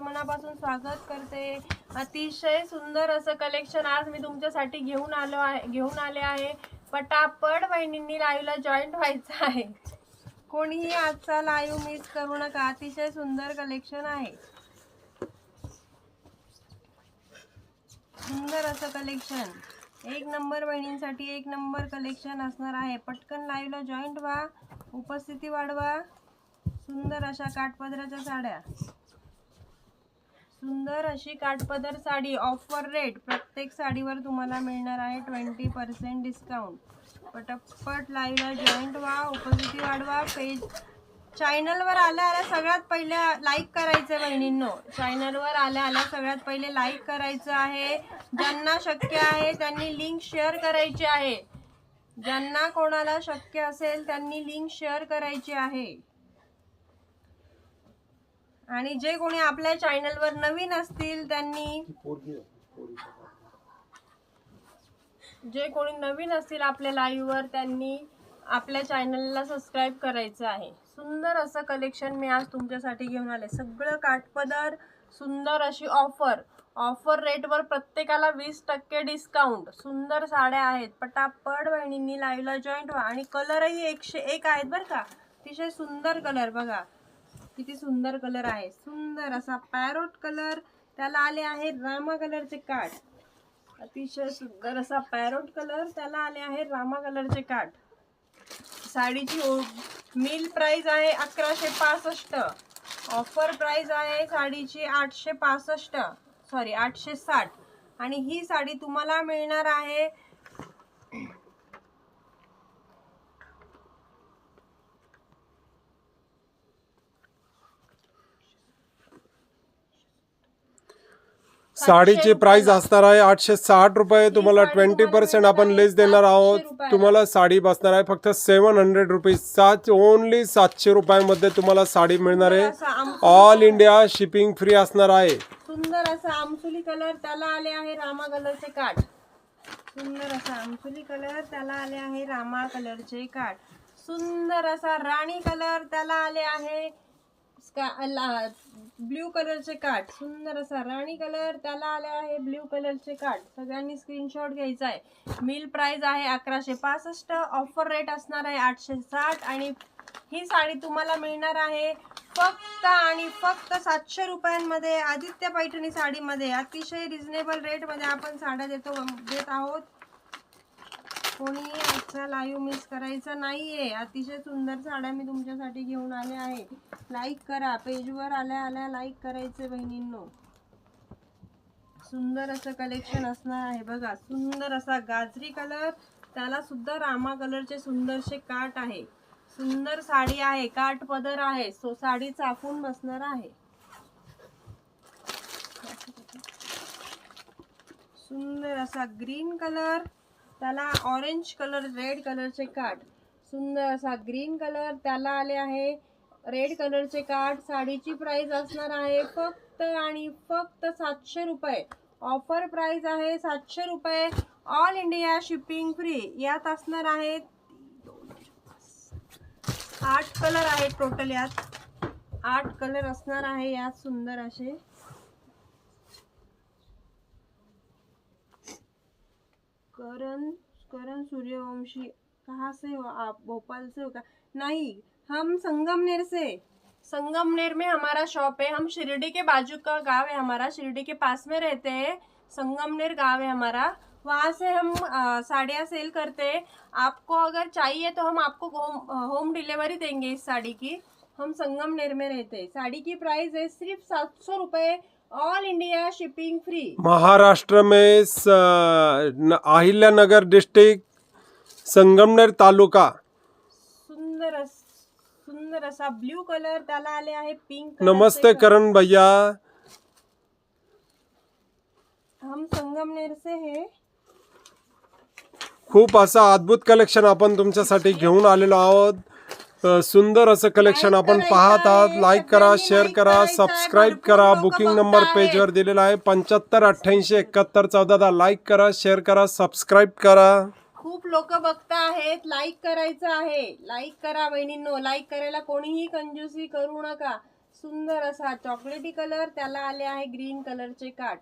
मनापासून स्वागत करते. अतिशय सुंदर असं कलेक्शन आज मी तुमच्यासाठी घेऊन आलो आहे घेऊन आले आहे. पटापट बहिणींनी लाईव्हला जॉईंट व्हायचं आहे. कोणीही आजचा लाईव्ह मिस करू नका. अतिशय सुंदर कलेक्शन आहे. सुंदर असं कलेक्शन एक नंबर बहिणींसाठी एक नंबर कलेक्शन असणार आहे. पटकन लाईव्हला जॉईंट व्हा. उपस्थिती वाढवा. सुंदर अशा काठपदराच्या साड्या. सुंदर अशी काठपदर साडी ऑफर रेट प्रत्येक साडीवर तुम्हाला मिळणार आहे ट्वेंटी पर्सेंट डिस्काउंट पटपट लाईव्हला जॉईंट व्हा उपस्थिती वाढवा. पेज चॅनलवर आल्या आल्या सगळ्यात पहिले लाईक करायचं बहिणींनो. चॅनलवर आल्या आल्या सगळ्यात पहिले लाईक करायचं आहे. ज्यांना शक्य आहे त्यांनी लिंक शेअर करायची आहे. ज्यांना कोणाला शक्य असेल त्यांनी लिंक शेअर करायची आहे. आणि जे कोणी आपल्या चॅनलवर नवीन असतील त्यांनी जे कोणी नवीन असतील आपल्या लाईव्हवर त्यांनी आपल्या चॅनलला सबस्क्राईब करायचं आहे. सुंदर असं कलेक्शन मी आज तुमच्यासाठी घेऊन आले. सगळं काठपदर सुंदर अशी ऑफर ऑफर रेटवर प्रत्येकाला वीस टक्के डिस्काउंट सुंदर साड्या आहेत. पटापट बहिणींनी लाईव्हला जॉईंट व्हा. आणि कलरही एकशे एक आहेत बरं का. अतिशय सुंदर कलर बघा. किती सुंदर कलर आहे. सुंदर असा पॅरोट कलर त्याला आले आहे रामा कलरचे काठ अतिशय सुंदर असा पॅरोट कलर त्याला आले आहे रामा कलरचे काठ साडीची मिल प्राइस आहे अकराशे पासष्ट. ऑफर प्राइस आहे साडीची आठशे पासष्ट. सॉरी आठशे साठ. आणि ही साडी तुम्हाला मिळणार आहे साडीची प्राइस असणार आहे आठशे साठ रुपये. तुम्हाला ट्वेंटी पर्सेंट आपण लेस देणार आहोत. तुम्हाला साडी बसणार आहे फक्त सेवन हंड्रेड रुपीज सात ओनली सातशे रुपयामध्ये तुम्हाला साडी मिळणार आहे. ऑल इंडिया शिपिंग फ्री असणार आहे. सुंदर असा आमसुली कलर त्याला आले आहे रामा कलरचे काठ. सुंदर असा आमसुली कलर त्याला आले आहे रामा कलरचे काठ. सुंदर असा राणी कलर त्याला आले आहे. ब्ल्यू कलरचे काठ सुंदर असा राणी कलर त्याला आले आहे ब्ल्यू कलरचे काठ सगळ्यांनी स्क्रीनशॉट घ्यायचा आहे. मिल प्राइस आहे अकराशे पासष्ट ऑफर रेट असणार आहे आठशे साठ आणि ही साडी तुम्हाला मिळणार आहे फक्त आणि फक्त सातशे रुपयांमध्ये आदित्य पैठणी साडीमध्ये. अतिशय रिझनेबल रेटमध्ये आपण साड्या देतो देत आहोत. कोणी आजचा लाईव्ह मिस करायचा नाहीये. अतिशय सुंदर साड्या मी तुमच्यासाठी घेऊन आले आहे. लाईक करा. पेजवर आल्या आल्या लाईक करायचे बहिणींनो. सुंदर असं कलेक्शन असणार आहे बघा. सुंदर असा गाजरी कलर त्याला सुद्धा रामा कलरचे सुंदरसे काठ आहे. सुंदर साडी आहे. काठ पदर आहे. सो साडी चाकून बसणार आहे. सुंदर असा ग्रीन कलर त्याला ऑरेंज कलर रेड कलरचे काठ सुंदर असा ग्रीन कलर त्याला आले आहे. रेड कलरचे काठ साडीची प्राइस असणार आहे फक्त आणि फक्त सातशे रुपये. ऑफर प्राइस आहे सातशे रुपये. ऑल इंडिया शिपिंग फ्री यात असणार आहेत आठ कलर आहेत टोटल यात. आठ कलर असणार आहे यात सुंदर असे. करण करण सूर्यवंशी कहाँ से हो आप? भोपाल से हो नहीं, हम संगमनेर से। संगमनेर में हमारा शॉप है। हम शिरडी के बाजू का गाँव है हमारा। शिरडी के पास में रहते हैं। संगमनेर गाँव है हमारा। वहाँ से हम साड़ियाँ सेल करते हैं। आपको अगर चाहिए तो हम आपको होम होम डिलीवरी देंगे इस साड़ी की। हम संगमनेर में रहते हैं। साड़ी की प्राइस है सिर्फ़ सात सौ रुपये all India shipping free Maharashtra में अहिल्यानगर डिस्ट्रिक्ट संगमनेर तालुका. सुंदर अस- सुंदर असा ब्ल्यू कलर त्याला आले आहे पिंक नमस्ते करण भैया. हम संगमनेर से है. खूप असं अद्भुत कलेक्शन आपण तुमच्यासाठी घेऊन आलेलो आहोत. अ, सुंदर असं कलेक्शन आपण पाहत आहात. लाईक करा शेअर करा सबस्क्राईब करा. बुकिंग नंबर पेजवर दिलेला आहे. पंच्याहत्तर अठ्ठ्याऐंशी एकाहत्तर चौदा लाईक करा शेअर करा सबस्क्राईब करा. खूप लोक बघता आहेत. लाईक करायचं आहे. लाईक करा बहिणींनो. लाईक करायला कोणीही कंजूसी करू नका. सुंदर असा चॉकलेटी कलर त्याला आले आहे ग्रीन कलरचे काट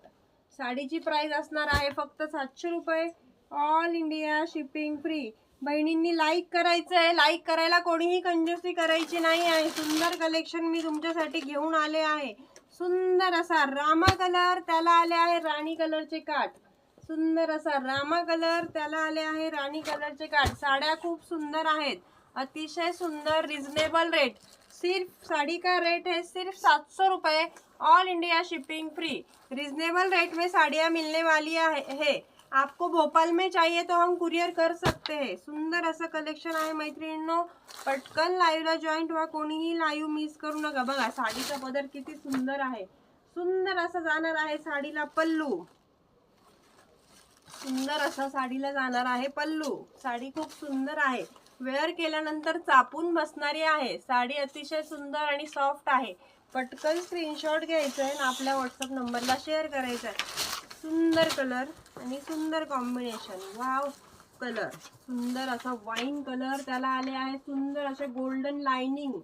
साडीची प्राइस असणार आहे फक्त सातशे रुपये. ऑल इंडिया शिपिंग फ्री बहिणींनी लाईक करायचं आहे लाईक करायला कोणीही कंजूसी करायची नाही आहे. सुंदर कलेक्शन मी तुमच्यासाठी घेऊन आले आहे. सुंदर असा रामा कलर त्याला आले आहे राणी कलरचे काठ. सुंदर असा रामा कलर त्याला आले आहे राणी कलरचे काठ. साड्या खूप सुंदर आहेत. अतिशय सुंदर रिजनेबल रेट सिर्फ साड़ी का रेट है सिर्फ सात सौ रुपये. All India shipping free reasonable rate में साड़ियाँ मिलने वाली है, आपको भोपाल में चाहिए तो हम कुरियर कर सकते हैं। सुंदर असं कलेक्शन आहे मैत्रिणींनो। पटकन लाईव्हला जॉईंट व्हा कोणीही लाईव्ह मिस करू नका। बघा साडीचा पदर किती सुंदर आहे. सुंदर असं जाणार आहे साडीला पल्लू. सुंदर असा साडीला जाणार आहे पल्लू. साडी खूप सुंदर आहे. वेअर केल्यानंतर चापून बसणारी आहे. साडी अतिशय सुंदर आणि सॉफ्ट आहे. पटकन स्क्रीनशॉट घ्यायचं आहे आणि आपल्या व्हॉट्सअप नंबरला शेअर करायचं आहे सुंदर कलर आणि सुंदर कॉम्बिनेशन वाव कलर. सुंदर असा वाईन कलर त्याला आले आहे. सुंदर असे गोल्डन लाइनिंग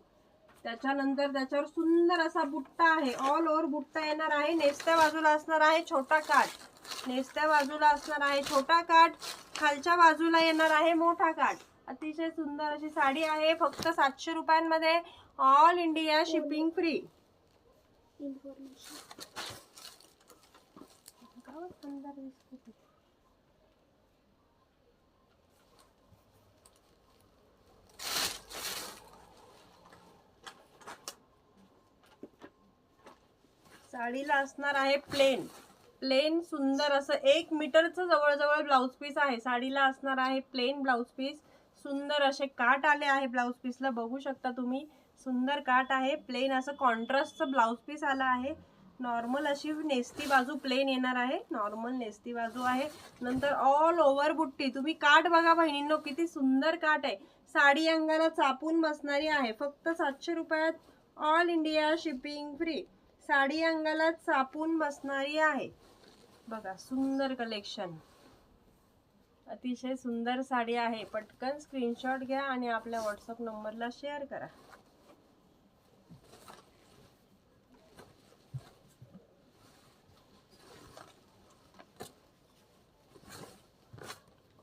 त्याच्यानंतर त्याच्यावर सुंदर असा बुट्टा आहे. ऑल ओव्हर बुट्टा येणार आहे. नेसत्या बाजूला असणार आहे छोटा काठ. नेसत्या बाजूला असणार आहे छोटा काठ. खालच्या बाजूला येणार आहे मोठा काठ. अतिशय सुंदर अशी साडी आहे. फक्त सातशे रुपयांमध्ये ऑल इंडिया शिपिंग फ्री साडीला असणार आहे प्लेन प्लेन सुंदर असं एक मीटरचं जवळजवळ ब्लाऊज पीस आहे. साडीला असणार आहे प्लेन ब्लाऊज पीस सुंदर असे काट आले आहे ब्लाऊज पीसला बघू शकता तुम्ही सुंदर काट आहे. प्लेन असं कॉन्ट्रास्टचं ब्लाऊज पीस आला आहे. नॉर्मल अशी नेस्ती बाजू प्लेन येणार आहे. नॉर्मल नेस्ती बाजू आहे. नंतर ऑल ओव्हर बुट्टी. तुम्ही काट बघा बहिणींनो किती सुंदर काट आहे. साडी अंगाला चापून बसणारी आहे. फक्त सातशे रुपयात all India shipping free sari अंगाला चापून बसणारी आहे. बघा सुंदर कलेक्शन अतिशय सुंदर साडी आहे. पटकन स्क्रीनशॉट घ्या आणि आपल्या व्हॉट्सअप नंबरला शेअर करा.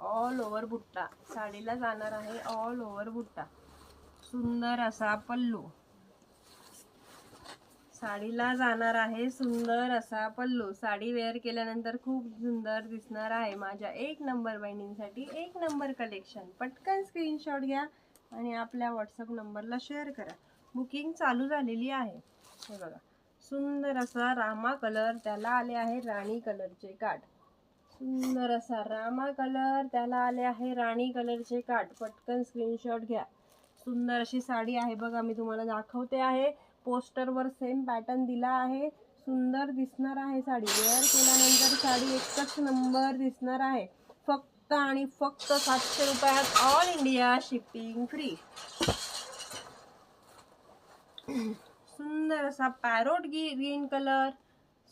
All over बुट्टा. साडीला जाणार आहे ऑल ओव्हर बुट्टा. सुंदर असा पल्लू. साडीला जाणार आहे सुंदर असा पल्लू. साडी वेअर केल्यानंतर खूप सुंदर दिसणार आहे माझ्या एक नंबर बहिणींसाठी. एक नंबर कलेक्शन पटकन स्क्रीनशॉट घ्या आणि आपल्या व्हॉट्सअप नंबरला शेअर करा. बुकिंग चालू झालेली आहे. हे बघा. सुंदर असा रामा कलर त्याला आले आहे राणी कलरचे काठ सुंदर असा रामा कलर त्याला आले आहे. राणी कलरचे काठ पटकन स्क्रीनशॉट घ्या. सुंदर अशी साडी आहे बघा मी तुम्हाला दाखवते आहे. पोस्टरवर सेम पॅटर्न दिला आहे. सुंदर दिसणार आहे साडी. वेअर केल्यानंतर साडी एकच नंबर दिसणार आहे. फक्त आणि फक्त सातशे रुपयात ऑल इंडिया शिपिंग फ्री सुंदर असा पॅरोट ग्रीन कलर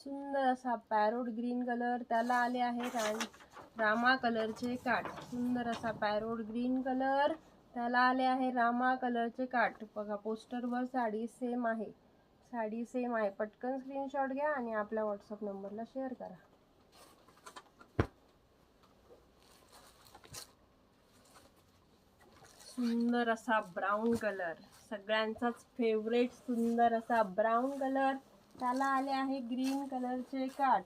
सुंदर असा पॅरोट ग्रीन कलर त्याला आले आहे राणी रामा कलरचे काठ. सुंदर असा पॅरोट ग्रीन कलर त्याला आले आहे रामा कलरचे काठ. बघा पोस्टरवर साडी सेम आहे. साडी सेम आहे. पटकन स्क्रीनशॉट घ्या आणि आपल्या व्हॉट्सअप नंबरला शेअर करा. सुंदर असा ब्राऊन कलर सगळ्यांचाच फेवरेट सुंदर असा ब्राऊन कलर त्याला आले आहे ग्रीन कलरचे काठ.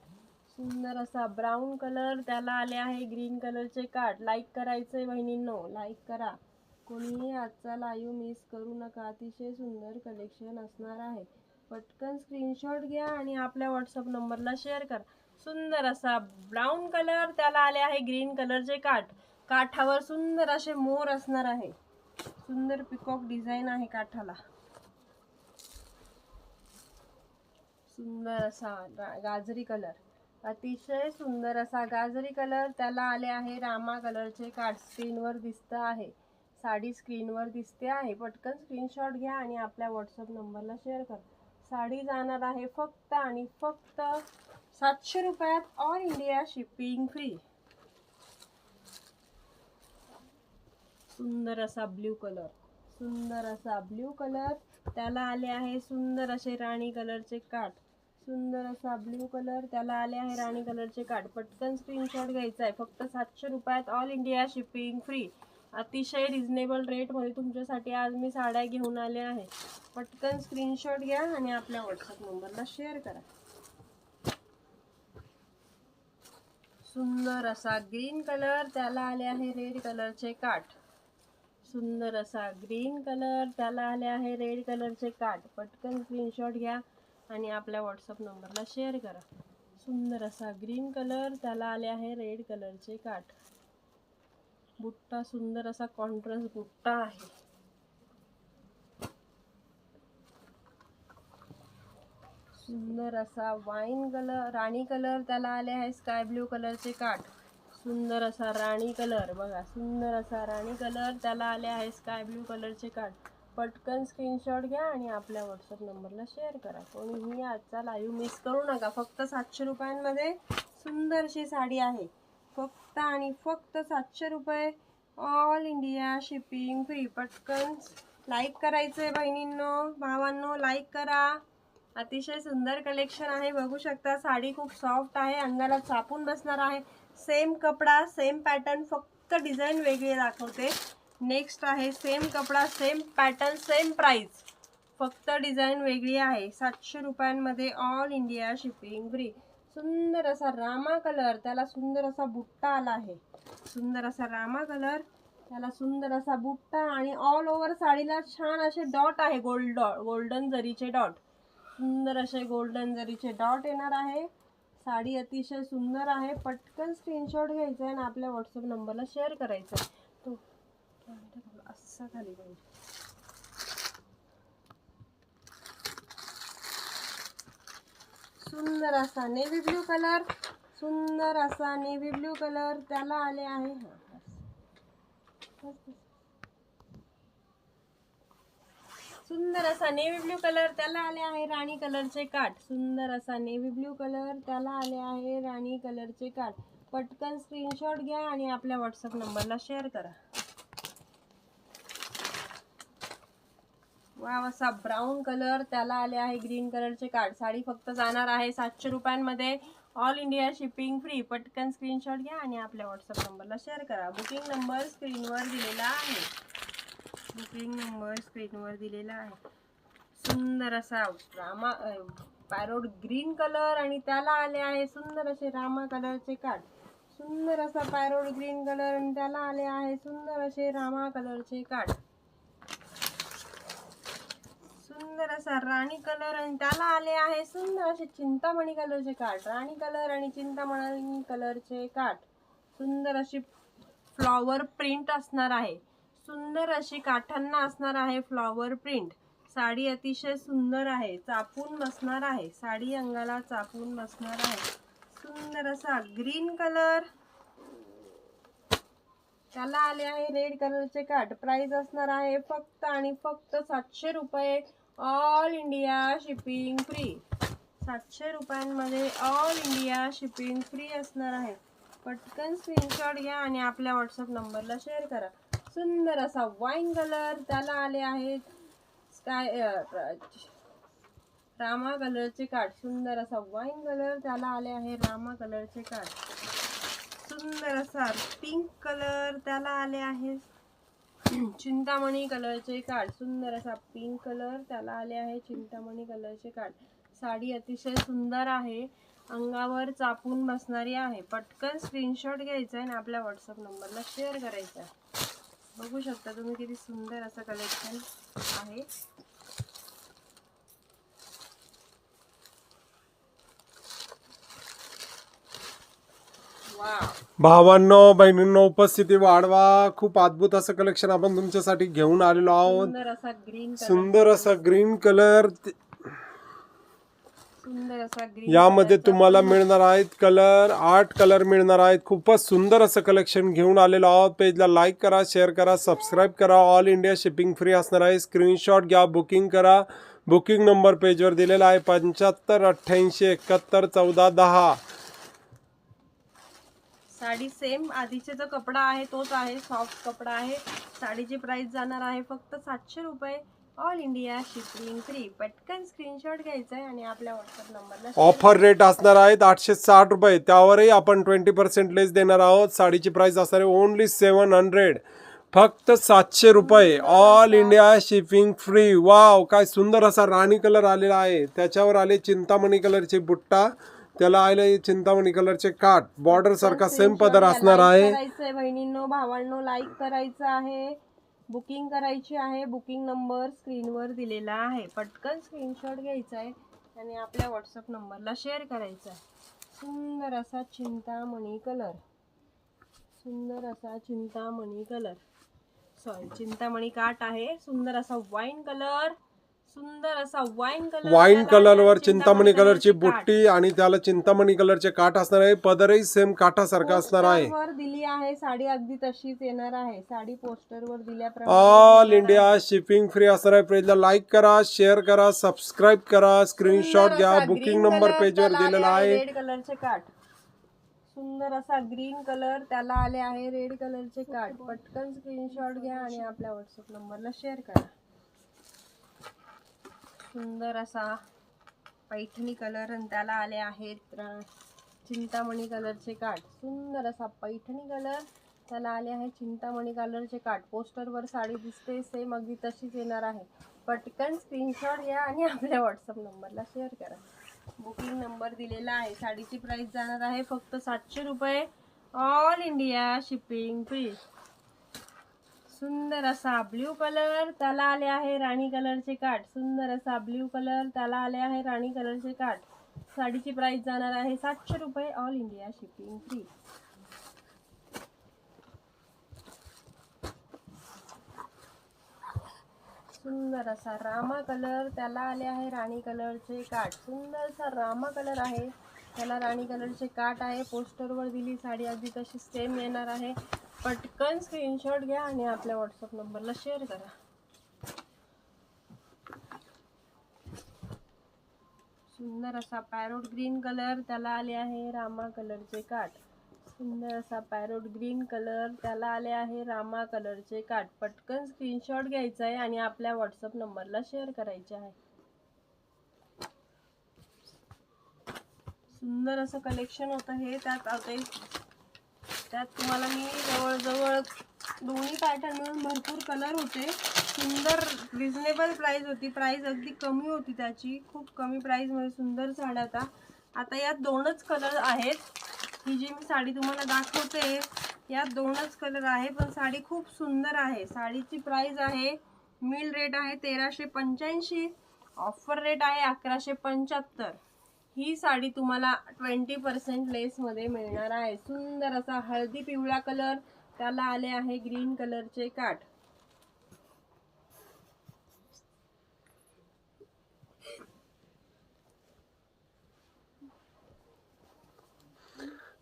सुंदर असा ब्राऊन कलर त्याला आले आहे ग्रीन कलरचे काठ. लाईक करायचंय बहिणींनो लाईक करा. कोणीही आजचा लाईव्ह मिस करू नका अतिशय सुंदर कलेक्शन असणार आहे. पटकन स्क्रीनशॉट घ्या आणि आपल्या व्हॉट्सअप नंबरला शेअर करा. सुंदर असा ब्राऊन कलर त्याला आले आहे ग्रीन कलरचे काठ. काठावर सुंदर असे मोर असणार आहे. सुंदर पिकॉक डिझाईन आहे काठाला. सुंदर असा गा- गाजरी कलर अतिशय सुंदर असा गाजरी कलर त्याला आले आहे रामा कलरचे काठ स्क्रीनवर दिसतं आहे. साडी स्क्रीनवर दिसते आहे. पटकन स्क्रीनशॉट घ्या आणि आपल्या व्हॉट्सअप नंबरला शेअर करा. साडी जाणार आहे फक्त आणि फक्त सातशे रुपयात ऑल इंडिया शिपिंग फ्री सुंदर असा ब्ल्यू कलर सुंदर असा ब्ल्यू कलर त्याला आले आहे सुंदर असे राणी कलरचे काठ सुंदर असा ब्ल्यू कलर त्याला आले आहे राणी कलरचे काठ पटकन स्क्रीनशॉट घ्यायचा आहे. फक्त सातशे रुपयात ऑल इंडिया शिपिंग फ्री अतिशय रिजनेबल रेटमध्ये तुमच्यासाठी आज मी साड्या घेऊन आले आहे. पटकन स्क्रीनशॉट घ्या आणि आपल्या व्हॉट्सअप नंबरला शेअर करा. सुंदर असा ग्रीन कलर त्याला आले आहे रेड कलरचे काठ सुंदर असा ग्रीन कलर त्याला आले आहे रेड कलरचे काठ पटकन स्क्रीनशॉट घ्या. आणि आपल्या व्हॉट्सअप नंबरला शेअर करा. सुंदर असा ग्रीन कलर त्याला आले आहे रेड कलरचे काठ. बुट्टा सुंदर असा कॉन्ट्रास्ट बुट्टा आहे. सुंदर असा वाईन कलर राणी कलर त्याला आले आहे स्काय ब्ल्यू कलरचे काठ. सुंदर असा राणी कलर बघा सुंदर असा राणी कलर त्याला आले आहे स्काय ब्ल्यू कलरचे काठ. पटकन स्क्रीनशॉट घ्या आणि आपल्या व्हॉट्सअप नंबरला शेअर करा. कोणीही आजचा लाईव्ह मिस करू नका. फक्त सातशे रुपयांमध्ये सुंदरशी साडी आहे. फक्त आणि फक्त सातशे रुपये ऑल इंडिया शिपिंग फ्री पटकन लाईक करायचं आहे बहिणींनो भावांनो लाईक करा. अतिशय सुंदर कलेक्शन आहे. बघू शकता साडी खूप सॉफ्ट आहे. अंगाला चापून बसणार आहे. सेम कपडा सेम पॅटर्न फक्त डिझाईन वेगळी दाखवते. नेक्स्ट आहे सेम कपडा सेम पॅटर्न सेम प्राईज फक्त डिझाईन वेगळी आहे. सातशे रुपयांमध्ये ऑल इंडिया शिपिंग फ्री सुंदर असा रामा कलर त्याला सुंदर असा बुट्टा आला आहे. सुंदर असा रामा कलर त्याला सुंदर असा बुट्टा आणि ऑल ओव्हर साडीला छान असे डॉट आहे गोल्ड डॉट गोल्डन जरीचे डॉट सुंदर असे गोल्डन जरीचे डॉट येणार आहे. साडी अतिशय सुंदर आहे. पटकन स्क्रीनशॉट घ्यायचा आहे आणि आपल्या व्हॉट्सअप नंबरला शेअर करायचं आहे तो असा खाली पाहिजे सुंदर असा नेव्ही ब्ल्यू कलर सुंदर असा नेव्ही ब्ल्यू कलर त्याला आले आहे. हा, सुंदर असा नेव्ही ब्ल्यू कलर त्याला आले आहे राणी कलरचे काठ. सुंदर असा नेव्ही ब्ल्यू कलर त्याला आले आहे राणी कलरचे काठ. पटकन स्क्रीनशॉट घ्या आणि आपल्या व्हॉट्सअप नंबरला शेअर करा. वाव असा ब्राऊन कलर त्याला आले आहे ग्रीन कलरचे कार्ड साडी फक्त जाणार आहे सातशे रुपयांमध्ये. ऑल इंडिया शिपिंग फ्री पटकन स्क्रीनशॉट घ्या आणि आपल्या व्हॉट्सअप नंबरला शेअर करा. बुकिंग नंबर स्क्रीनवर दिलेला आहे. बुकिंग नंबर स्क्रीनवर दिलेला आहे. सुंदर असा रामा पॅरोड ग्रीन कलर आणि त्याला आले आहे सुंदर असे रामा कलरचे कार्ड सुंदर असा पॅरोड ग्रीन कलर आणि त्याला आले आहे सुंदर असे रामा कलरचे कार्ड सुंदर असा राणी कलर आणि त्याला आले आहे सुंदर असे चिंतामणी कलरचे काठ. राणी कलर आणि चिंतामणी कलरचे काठ. सुंदर अशी फ्लॉवर प्रिंट असणार आहे. सुंदर अशी काठांना असणार आहे फ्लॉवर प्रिंट साडी अतिशय सुंदर आहे चापून बसणार आहे. साडी अंगाला चापून बसणार आहे. सुंदर असा ग्रीन कलर त्याला आले आहे रेड कलरचे काठ. प्राइस असणार आहे फक्त आणि फक्त सातशे रुपये. ऑल इंडिया शिपिंग फ्री सातशे रुपयांमध्ये ऑल इंडिया शिपिंग फ्री असणार आहे. पटकन स्क्रीनशॉट घ्या आणि आपल्या व्हॉट्सअप नंबरला शेअर करा. सुंदर असा वाईन कलर त्याला आले आहेत. स्काय रामा कलरचे काठ सुंदर असा वाईन कलर त्याला आले आहे. रामा कलरचे काठ सुंदर असा पिंक कलर त्याला आले आहे चिंतामणी कलरचे कार्ड. सुंदर असा पिंक कलर त्याला आले आहे चिंतामणी कलरचे कार्ड. साडी अतिशय सुंदर आहे. अंगावर चापून बसणारी आहे. पटकन स्क्रीनशॉट घ्यायचा आहे आणि आपल्या व्हॉट्सअप नंबरला शेअर करायचा आहे. बघू शकता तुम्ही किती सुंदर असं कलेक्शन आहे. भावांनो बहिणींनो उपस्थिती वाढवा. खूप अद्भुत असं कलेक्शन आपण तुमच्यासाठी घेऊन आलेलो आहोत. सुंदर असा ग्रीन कलर सुंदर असा ग्रीन कलर सुंदर असा ग्रीन यामध्ये तुम्हाला मिळणार आहेत कलर आठ कलर मिळणार आहेत. खूपच सुंदर असं कलेक्शन घेऊन आलेलो आहोत. पेजला लाईक करा शेअर करा सबस्क्राईब करा. ऑल इंडिया शिपिंग फ्री असणार आहे. स्क्रीनशॉट घ्या बुकिंग करा. बुकिंग नंबर पेजवर दिलेला आहे. पंच्याहत्तर अठ्ठ्याऐंशी एकाहत्तर चौदा दहा. साडी सेम आधीचे जो कपडा आहे तोच आहे सॉफ्ट कपडा आहे. साडीची प्राइस जाणार आहे फक्त सातशे रुपये. ऑल इंडिया शिपिंग फ्री पटकन स्क्रीनशॉट घ्यायचा आहे आणि आपल्या व्हॉट्सअप नंबरला ऑफर रेट असणार आहेत आठशे साठ रुपये. त्यावरही आपण ट्वेंटी पर्सेंट लेस देणार आहोत. साडीची प्राइस असणार आहे ओनली सेवन हंड्रेड फक्त सातशे रुपये. All India shipping free wow काय सुंदर असा राणी कलर आलेला आहे. त्याच्यावर आले चिंतामणी कलरचे बुट्टा. त्याला आले चिंतामणी कलरचे काठ. बॉर्डर सारखा सेम पदर असणार आहे. करायचंय बहिणींनो भावांनो लाईक करायचं आहे. बुकिंग करायची आहे बुकिंग नंबर स्क्रीनवर दिलेला आहे. पटकन स्क्रीनशॉट घ्यायचा आहे आणि आपल्या व्हॉट्सअप नंबरला शेअर करायचा आहे. सुंदर असा चिंतामणी कलर सुंदर असा चिंतामणी कलर सॉरी चिंतामणी काट आहे. सुंदर असा वाईन कलर सुंदर असा वाईन कलर वाईन कलरवर चिंतामणी कलरची बुट्टी आणि त्याला चिंतामणी कलरचे काठ असणार आहे. पदरही सेम काठासारखा असणार आहे. वर दिली आहे साडी अगदी तशीच येणार आहे. साडी पोस्टर वर ऑल इंडिया शिपिंग फ्री असणार आहे. पेजला लाईक करा शेअर करा सबस्क्राईब करा स्क्रीनशॉट घ्या. बुकिंग नंबर पेजवर दिलेला आहे रेड कलरचे काठ. सुंदर असा ग्रीन कलर त्याला आले आहे रेड कलरचे काठ. पटकन स्क्रीनशॉट घ्या आणि आपल्या व्हॉट्सअप नंबरला शेअर करा. सुंदर असा पैठणी कलर आणि त्याला आले आहेत चिंतामणी कलरचे काठ. सुंदर असा पैठणी कलर. त्याला आले आहे चिंतामणी कलरचे काठ. पोस्टरवर साडी दिसते सेम अगदी तशीच येणार आहे. पटकन स्क्रीनशॉट घ्या आणि आपल्या व्हॉट्सअप नंबरला शेअर करा. बुकिंग नंबर दिलेला आहे. साडीची प्राईस जाणार आहे फक्त सातशे रुपये. ऑल इंडिया शिपिंग फ्री सुंदर असा ब्ल्यू कलर त्याला आले आहे राणी कलरचे काठ. सुंदर असा ब्ल्यू कलर त्याला आले आहे राणी कलरचे काठ. साडीची प्राइस जाणार आहे सातशे रुपये ऑल इंडिया शिपिंग फ्री सुंदर असा रामा कलर त्याला आले आहे राणी कलरचे काठ. सुंदरसा रामा कलर आहे. त्याला राणी कलरचे काठ आहे. पोस्टरवर दिली साडी अगदी तशी सेम येणार आहे. पटकन स्क्रीनशॉट घ्या आणि आपल्या व्हॉट्सअप नंबरला शेअर करा. सुंदर असा पॅरोट ग्रीन कलर त्याला आले आहे रामा कलरचे काठ सुंदर असा पॅरोट ग्रीन कलर त्याला आले आहे रामा कलरचे काठ पटकन स्क्रीनशॉट घ्यायचा आहे आणि आपल्या व्हॉट्सअप नंबरला शेअर करायचे आहे. सुंदर असं कलेक्शन होतं हे. त्यात आता एक- त्यात तुम्हाला मी जवळजवळ दोन्ही पॅटर्न मिळून भरपूर कलर होते. सुंदर रिजनेबल प्राईज होती. प्राईज अगदी कमी होती त्याची. खूप कमी प्राईजमध्ये सुंदर साड्या आता आता यात दोनच कलर आहेत. ही जी मी साडी तुम्हाला दाखवते यात दोनच कलर आहे पण साडी खूप सुंदर आहे. साडीची प्राईज आहे मिल रेट आहे तेराशे पंच्याऐंशी ऑफर रेट आहे अकराशे पंच्याहत्तर. ही साडी तुम्हाला ट्वेंटी पर्सेंट लेसमध्ये मिळणार आहे. सुंदर असा हळदी पिवळा कलर त्याला आले आहे ग्रीन कलरचे काठ.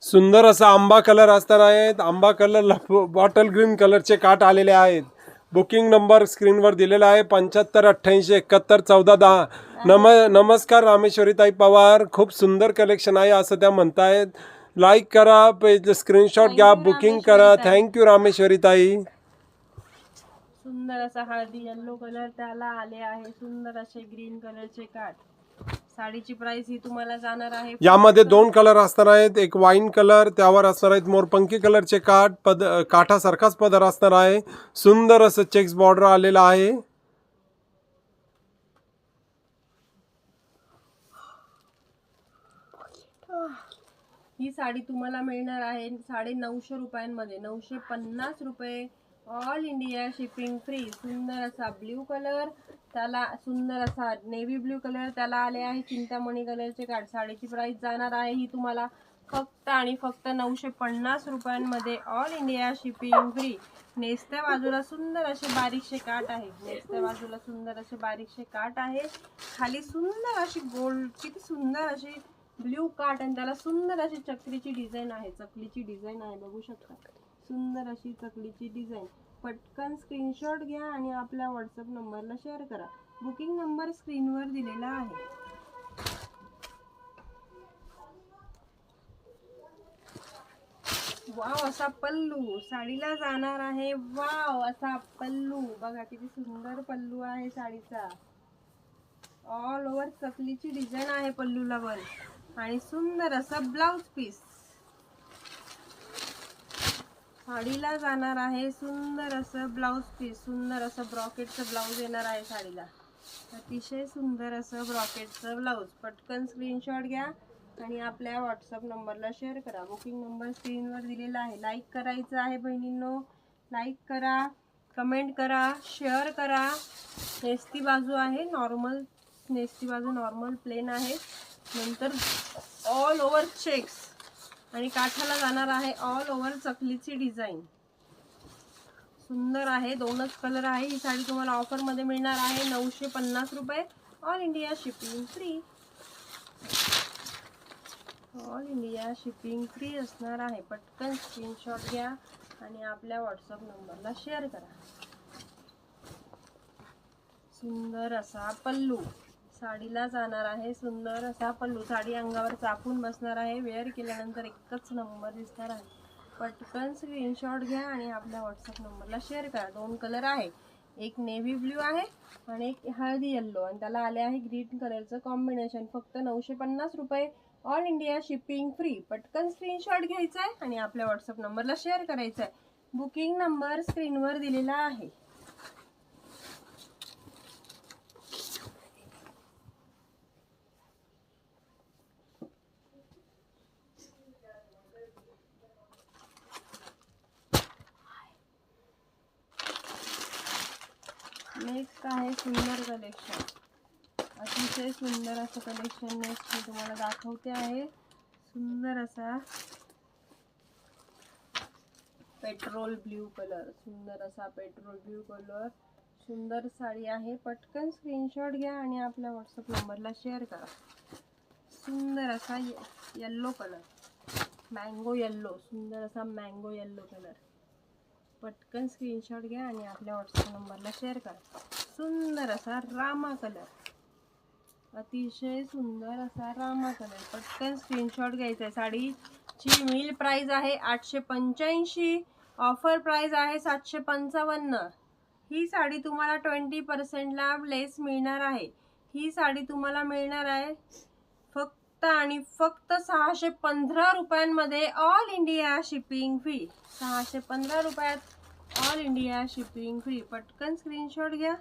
सुंदर असा आंबा कलर असणार आहेत. आंबा कलर बॉटल ग्रीन कलरचे काठ आलेले आहेत. बुकिंग नंबर स्क्रीनवर दिलेला आहे. पंच्याहत्तर अठ्ठ्याऐंशी एकाहत्तर चौदा दहा. नम नमस्कार रामेश्वरीताई पवार. खूप सुंदर कलेक्शन आहे असं त्या म्हणतायत. लाईक करा पेज स्क्रीनशॉट घ्या बुकिंग करा. थँक्यू रामेश्वरीताई. सुंदर असा हळदी येल्लो कलर त्याला आले आहे. सुंदर असे ग्रीन कलरचे काठ साडीची प्राइस ही तुम्हाला जाणार आहे. यामध्ये दोन कलर असणार आहेत. एक वाईन कलर त्यावर असणार आहेत मोरपंखी कलरचे काठ पद काठासारखाच पदर असणार आहे. सुंदर असं चेक्स बॉर्डर आलेलं आहे. ही साडी तुम्हाला मिळणार आहे साडे नऊशे रुपयांमध्ये. नऊशे पन्नास रुपये ऑल इंडिया शिपिंग फ्री सुंदर असा ब्ल्यू कलर त्याला सुंदर असा नेव्ही ब्ल्यू कलर त्याला आले आहे. चिंतामणी कलरचे काठ साडीची प्राइस जाणार आहे. ही तुम्हाला फक्त आणि फक्त नऊशे पन्नास रुपयांमध्ये ऑल इंडिया शिपिंग फ्री नेसत्या बाजूला सुंदर असे बारीकशे काठ आहे. नेसत्या बाजूला सुंदर असे बारीकशे काठ आहे. खाली सुंदर अशी गोल्ड किती सुंदर अशी ब्ल्यू काट आणि त्याला सुंदर अशी चक्रीची डिझाईन आहे. चकलीची डिझाईन आहे. बघू शकता. सुंदर अशी चकलीची डिझाईन पटकन स्क्रीनशॉट घ्या आणि आपल्या व्हॉट्सअप नंबरला शेअर करा. बुकिंग नंबर स्क्रीनवर दिलेला आहे. वाव असा पल्लू. साडीला जाणार आहे. वाव असा पल्लू. बघा किती सुंदर पल्लू आहे साडीचा. ऑल ओव्हर चकलीची डिझाईन आहे पल्लूला पण. आणि सुंदर असा ब्लाउज पीस साडीला जाणार आहे. सुंदर असं ब्लाऊज पीस सुंदर असं ब्रॉकेटचं ब्लाऊज येणार आहे साडीला. अतिशय सुंदर असं ब्रॉकेटचं ब्लाऊज पटकन स्क्रीनशॉट घ्या आणि आपल्या व्हॉट्सअप नंबरला शेअर करा. बुकिंग नंबर स्क्रीनवर दिलेला आहे. लाईक करायचं आहे बहिणींनो. लाईक करा कमेंट करा शेअर करा. नेस्ती बाजू आहे. नॉर्मल नेस्ती बाजू नॉर्मल प्लेन आहे. नंतर ऑल ओव्हर चेक्स आणि काठाला जाणार आहे ऑल ओव्हर चकलीची डिझाईन सुंदर आहे दोनच कलर आहे. ही साडी तुम्हाला ऑफरमध्ये मिळणार आहे नऊशे पन्नास रुपये. All India shipping free all India shipping free असणार आहे. पटकन स्क्रीनशॉट घ्या आणि आपल्या व्हॉट्सअप नंबरला शेअर करा. सुंदर असा पल्लू. साडीला जाणार आहे. सुंदर असा पल्लू साडी अंगावर चापून बसणार आहे. वेअर केल्यानंतर एकच नंबर दिसणार आहे. पटकन स्क्रीनशॉट घ्या आणि आपल्या व्हॉट्सअप नंबरला शेअर करा. दोन कलर आहे. एक नेव्ही ब्ल्यू आहे आणि एक हळदी येल्लो आणि त्याला आले आहे ग्रीन कलरचं कॉम्बिनेशन फक्त नऊशे पन्नास रुपये ऑल इंडिया शिपिंग फ्री पटकन स्क्रीनशॉट घ्यायचा आहे आणि आपल्या व्हॉट्सअप नंबरला शेअर करायचा आहे. बुकिंग नंबर स्क्रीनवर दिलेला आहे नेक्स्ट आहे सुंदर कलेक्शन अतिशय सुंदर असं कलेक्शन नेक्स्ट मी तुम्हाला दाखवते आहे. सुंदर असा पेट्रोल ब्ल्यू कलर सुंदर असा पेट्रोल ब्ल्यू कलर सुंदर साडी आहे पटकन स्क्रीनशॉट घ्या आणि आपल्या व्हॉट्सअप नंबरला शेअर करा. सुंदर असा येल्लो कलर मँगो येल्लो सुंदर असा मँगो येल्लो कलर पटकन स्क्रीनशॉट घ्या आणि आपल्या व्हॉट्सअप नंबरला शेअर करा. सुंदर असा रामा कलर अतिशय सुंदर असा रामा कलर पटकन स्क्रीनशॉट घ्यायचा आहे. साडीची मिल प्राइस आहे आठशे पंच्याऐंशी. ऑफर प्राइस आहे सातशे पंचावन्न. ही साडी तुम्हाला ट्वेंटी पर्सेंटला लेस मिळणार आहे. ही साडी तुम्हाला मिळणार आहे फक्त आणि फक्त सहाशे पंधरा रुपयांमध्ये ऑल इंडिया शिपिंग फी सहाशे पंधरा रुपयात ऑल इंडिया शिपिंग फ्री पटकन स्क्रीनशॉट घ्या.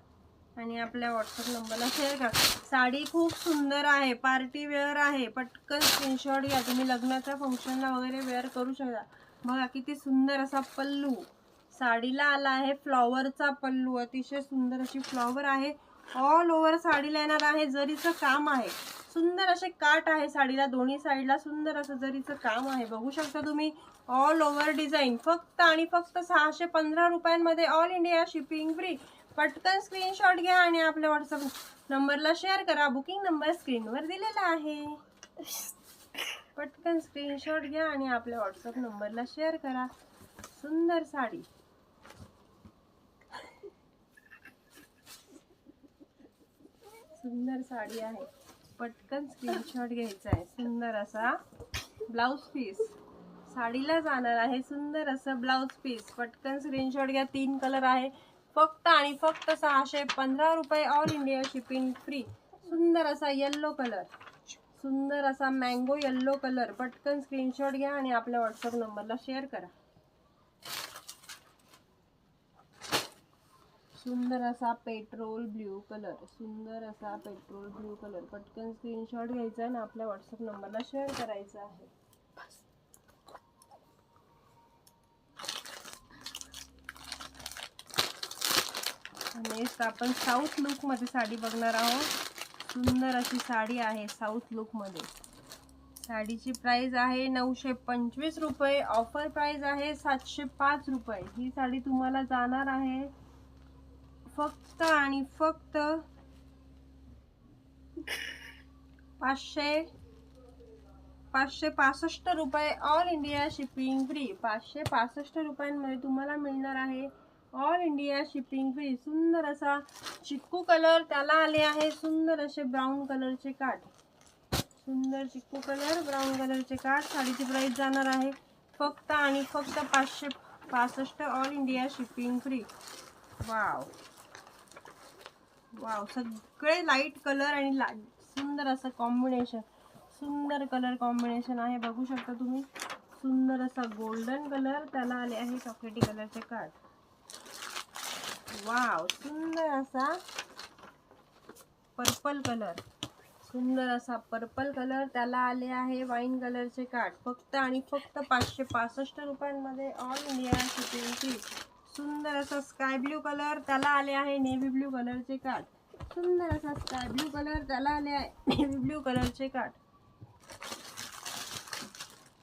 आणि आपल्या व्हॉट्सअप नंबरला शेअर करा. साडी खूप सुंदर आहे पार्टी वेअर आहे. पटकन स्क्रीनशॉट घ्या. तुम्ही लग्नाच्या फंक्शनला वगैरे वेअर करू शकता. बघा किती सुंदर असा पल्लू. साडीला आला आहे फ्लॉवरचा पल्लू. अतिशय सुंदर अशी फ्लॉवर आहे. ऑल ओव्हर साडीला येणार आहे. जरीचं काम आहे. सुंदर असे काट आहे साडीला. दोन्ही साईडला सुंदर असं जरीचं काम आहे. बघू शकता तुम्ही. ऑल ओव्हर डिझाईन फक्त आणि फक्त सहाशे पंधरा रुपयांमध्ये ऑल इंडिया शिपिंग फ्री पटकन स्क्रीनशॉट घ्या आणि आपल्या व्हॉट्सअप नंबरला शेअर करा. बुकिंग नंबर स्क्रीनवर दिलेला आहे. पटकन स्क्रीनशॉट घ्या आणि आपल्या व्हॉट्सअप नंबरला शेअर करा. सुंदर साडी. सुंदर साडी आहे. पटकन स्क्रीनशॉट घ्यायचा आहे. सुंदर असा ब्लाऊज पीस साडीला जाणार आहे सुंदर असं ब्लाऊज पीस पटकन स्क्रीनशॉट घ्या. तीन कलर आहे. फक्त आणि फक्त सहाशे पंधरा रुपये ऑल इंडिया शिपिंग फ्री सुंदर असा येल्लो कलर सुंदर असा मँगो येल्लो कलर पटकन स्क्रीनशॉट घ्या आणि आपल्या व्हॉट्सअप नंबरला शेअर करा. सुंदर असा पेट्रोल ब्ल्यू कलर सुंदर असा पेट्रोल ब्ल्यू कलर पटकन स्क्रीनशॉट घ्यायचा आणि आपल्या व्हॉट्सअप नंबरला शेअर करायचा आहे. नेक्स्ट आपण साऊथ लुकमध्ये साडी बघणार आहोत. सुंदर अशी साडी आहे साऊथ लुकमध्ये साडीची प्राइस आहे नऊशे पंचवीस रुपये. ऑफर प्राइस आहे सातशे पाच रुपये. ही साडी तुम्हाला जाणार आहे फक्त आणि फक्त पाचशे पाचशे पासष्ट रुपये. ऑल इंडिया शिपिंग फ्री पाचशे पासष्ट रुपयांमध्ये तुम्हाला मिळणार आहे ऑल इंडिया शिपिंग फ्री सुंदर असा चिक्कू कलर त्याला आले आहे. सुंदर असे ब्राऊन कलरचे काठ सुंदर चिक्कू कलर ब्राऊन कलरचे काठ साडीची प्राइस जाणार आहे. फक्त आणि फक्त पाचशे पासष्ट all India shipping free wow wow सगळे लाइट कलर आणि ला सुंदर असं कॉम्बिनेशन सुंदर कलर कॉम्बिनेशन आहे. बघू शकता तुम्ही. सुंदर असा गोल्डन कलर त्याला आले आहे. चॉकलेटी कलरचे कार्ड वाव सुंदर असा पर्पल कलर सुंदर असा पर्पल कलर त्याला आले आहे वाईन कलरचे काठ फक्त आणि फक्त पाचशे पासष्ट रुपयांमध्ये ऑल इंडिया शिपिंगची सुंदर असा स्काय ब्ल्यू कलर त्याला आले आहे नेव्ही ब्ल्यू कलरचे काठ सुंदर असा स्काय ब्ल्यू कलर त्याला आले आहे नेव्ही ब्ल्यू कलरचे काठ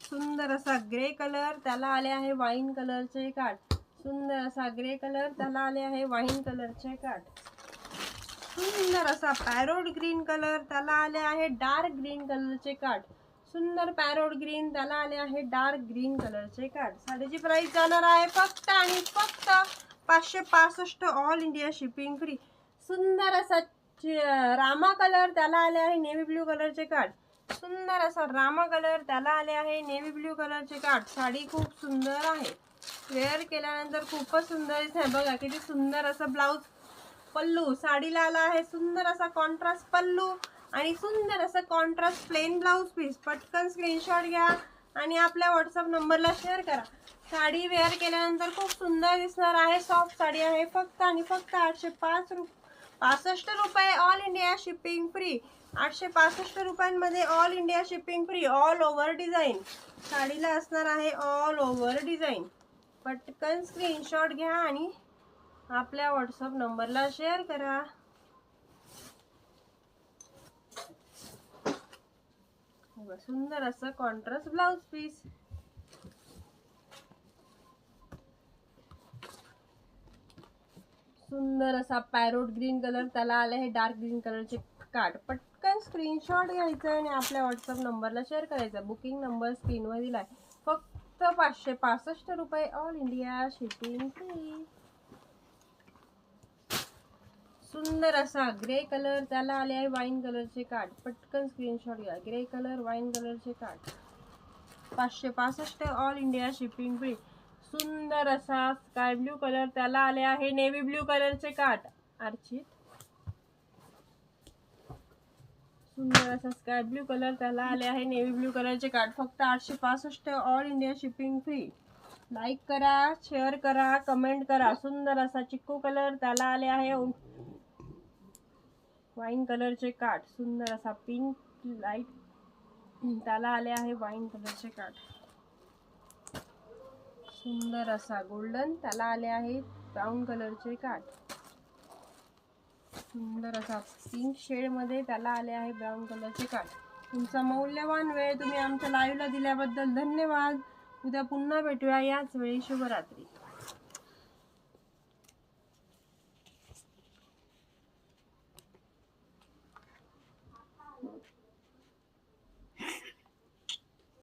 सुंदर असा ग्रे कलर त्याला आले आहे वाईन कलरचे काठ सुंदर असा ग्रे कलर त्याला आले आहे वाईन कलरचे कार्ड सुंदर असा पॅरोड ग्रीन कलर त्याला आले आहे डार्क ग्रीन कलरचे काठ. सुंदर पॅरोड ग्रीन त्याला आले आहे डार्क ग्रीन कलरचे काठ. साडीची प्राइस जाणार आहे फक्त आणि फक्त पाचशे पासष्ट ऑल इंडिया शिपिंग फ्री सुंदर असा रामा कलर त्याला आले आहे नेव्ही ब्ल्यू कलरचे कार्ड सुंदर असा रामा कलर त्याला आले आहे नेव्ही ब्ल्यू कलरचे काठ. साडी खूप सुंदर आहे. वेअर केल्यानंतर खूपच सुंदर आहे बघा किती सुंदर असं ब्लाऊज पल्लू. साडीला आला आहे सुंदर असा कॉन्ट्रास्ट पल्लू आणि सुंदर असं कॉन्ट्रास्ट प्लेन ब्लाऊज पीस पटकन स्क्रीनशॉट घ्या आणि आपल्या व्हॉट्सअप नंबरला शेअर करा. साडी वेअर केल्यानंतर खूप सुंदर दिसणार आहे. सॉफ्ट साडी आहे. फक्त आणि फक्त आठशे पाच रु पासष्ट रुपये ऑल इंडिया शिपिंग फ्री आठशे पासष्ट रुपयांमध्ये all India shipping free all over design साडीला असणार आहे ऑल ओव्हर डिझाईन पटकन स्क्रीनशॉट घ्या आणि आपल्या व्हॉट्सअप नंबरला शेअर करा. सुंदर असं कॉन्ट्रास्ट ब्लाउज पीस सुंदर असा पॅरोट ग्रीन कलर त्याला आलं हे डार्क ग्रीन कलरचे कार्ड पटकन स्क्रीनशॉट घ्यायचं आणि आपल्या व्हॉट्सअप नंबरला शेअर करायचं. बुकिंग नंबर स्क्रीनवर दिलाय. फक्त पाचशे पासष्ट रुपये ऑल इंडिया शिपिंग फ्री सुंदर असा ग्रे कलर त्याला आले आहे वाईन कलरचे कार्ड पटकन स्क्रीनशॉट घ्या. ग्रे कलर वाईन कलरचे कार्ड पाचशे पासष्ट ऑल इंडिया शिपिंग फ्री सुंदर असा स्काय ब्ल्यू कलर त्याला आले आहे नेव्ही ब्ल्यू कलरचे कार्ड अर्चित? सुंदर असा स्काय ब्ल्यू कलर त्याला आले आहे. नेव्ही ब्ल्यू कलरचे कार्ड फक्त आठशे पासष्ट all India shipping free like करा शेअर करा कमेंट करा. सुंदर असा चिक्कू कलर त्याला आले आहे. वाईन कलरचे कार्ड सुंदर असा पिंक लाइट त्याला आले आहे वाईन कलरचे कार्ड सुंदर असा गोल्डन त्याला आले आहे ब्राऊन कलरचे कार्ड सुंदर असा पिंक शेडमध्ये त्याला आले आहे ब्राऊन कलरचे काट तुमचा मौल्यवान वेळ तुम्ही आमच्या लाईव्हला दिल्याबद्दल धन्यवाद. उद्या पुन्हा भेटूया याच वेळी. शुभरात्री.